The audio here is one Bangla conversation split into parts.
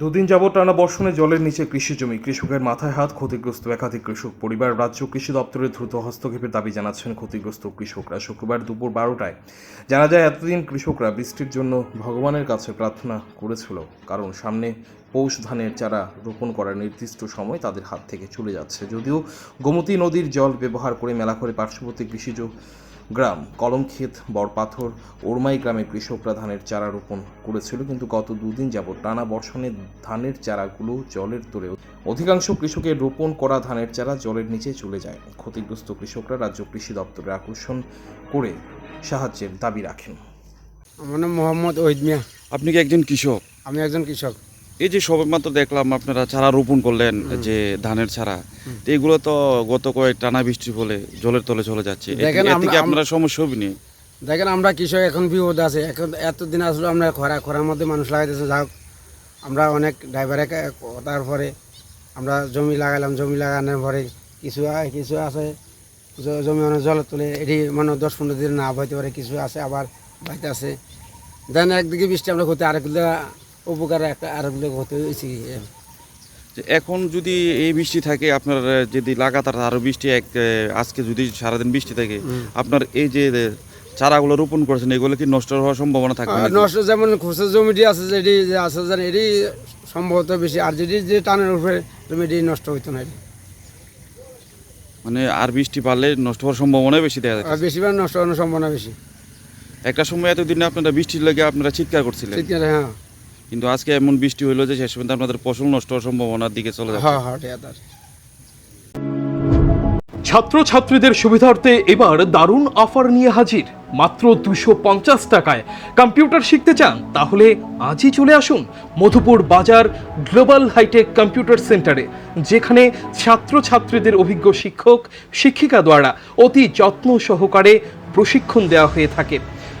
দুদিন যাবৎ টানা বর্ষণে জলের নিচে কৃষি জমি। কৃষকের মাথায় হাত, ক্ষতিগ্রস্ত একাধিক কৃষক পরিবার, রাজ্য কৃষি দপ্তরের দ্রুত হস্তক্ষেপের দাবি জানাচ্ছেন ক্ষতিগ্রস্ত কৃষকরা। শুক্রবার দুপুর বারোটায় জানা যায়, এতদিন কৃষকরা বৃষ্টির জন্য ভগবানের কাছে প্রার্থনা করেছিল। কারণ সামনে পৌষ ধানের চারা রোপণ করার নির্দিষ্ট সময় তাদের হাত থেকে চলে যাচ্ছে। যদিও গোমতী নদীর জল ব্যবহার করে মেলা করে পার্শ্ববর্তী কৃষিজ গ্রাম কলমক্ষেত বড়পাথর ওরমাই গ্রামে কৃষকরা ধানের চারা রোপণ করেছিল কিন্তু গত দুদিন যাবৎ টানা বর্ষণে ধানের চারাগুলো জলের তোরে অধিকাংশ কৃষকের রোপণ করা ধানের চারা জলের নিচে চলে যায়। ক্ষতিগ্রস্ত কৃষকরা রাজ্য কৃষি দপ্তরে আকর্ষণ করে সাহায্যের দাবি রাখেন। আমার নাম মোহাম্মদ ওহিদ মিয়া। আপনি কি একজন কৃষক? আমি একজন কৃষক। এই যে সবেমাত্র দেখলাম আপনারা চারা রোপণ করলেন যে ধানের চারা তো এগুলো তো গত কয়েক টানা বৃষ্টির ফলে জলের তলে চলে যাচ্ছে। আপনারা সমস্যা হবে নি? দেখেন আমরা কৃষক এখন বিপদ আছে। এখন এতদিন আসলে আমরা খরা খরার মধ্যে মানুষ লাগাইতেছে। হোক আমরা অনেক ড্রাইভারে তারপরে আমরা জমি লাগালাম জমি লাগানোর পরে কিছু কিছু আছে। জমি অনেক জলে তুলে এটি মানে দশ পনেরো দিন না বইতে পারে কিছু আছে আবার বাইতে আছে। দেন একদিকে বৃষ্টি আমরা ক্ষতি আরেকদিকে উপকার একটা আরেকদিকে ক্ষতি হয়েছে। এখন যদি এই বৃষ্টি থাকে আপনার যদি লাগাতার আরও বৃষ্টি এক আজকে যদি সারাদিন বৃষ্টি থাকে আপনার এই যে চারাগুলো রোপণ করেছেন এগুলো কি নষ্ট হওয়ার সম্ভাবনা নাকি? নষ্ট যেমন খুচরো জমিটি আছে যেটি যে আছে যেন এটি সম্ভবত বেশি আর যেটি যে টানের উপরে জমিটি নষ্ট হইতো না। মানে আর বৃষ্টি পারলে নষ্ট হওয়ার সম্ভাবনা বেশি দেখা আর বেশিরভাগ নষ্ট হওয়ার সম্ভাবনা বেশি। একটা সময় এতদিন আপনারা বৃষ্টির লেগে আপনারা চিৎকার করছিলেন। শীতকালে হ্যাঁ। কিন্তু আজকে এমন বৃষ্টি হলো যে শেষ পর্যন্ত আপনাদের ফসল নষ্ট হওয়ার সম্ভাবনার দিকে চলে যাচ্ছে। হ্যাঁ হ্যাঁ ছাত্রছাত্রীদের সুবিধার্থে এবার দারুণ অফার নিয়ে হাজির। মাত্র দুশো পঞ্চাশ টাকায়। কম্পিউটার শিখতে চান তাহলে আজই চলে আসুন মধুপুর বাজার গ্লোবাল হাইটেক কম্পিউটার সেন্টারে যেখানে ছাত্রছাত্রীদের অভিজ্ঞ শিক্ষক শিক্ষিকা দ্বারা অতি যত্ন সহকারে প্রশিক্ষণ দেওয়া হয়ে থাকে।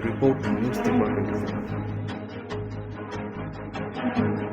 Report news Tripura 24।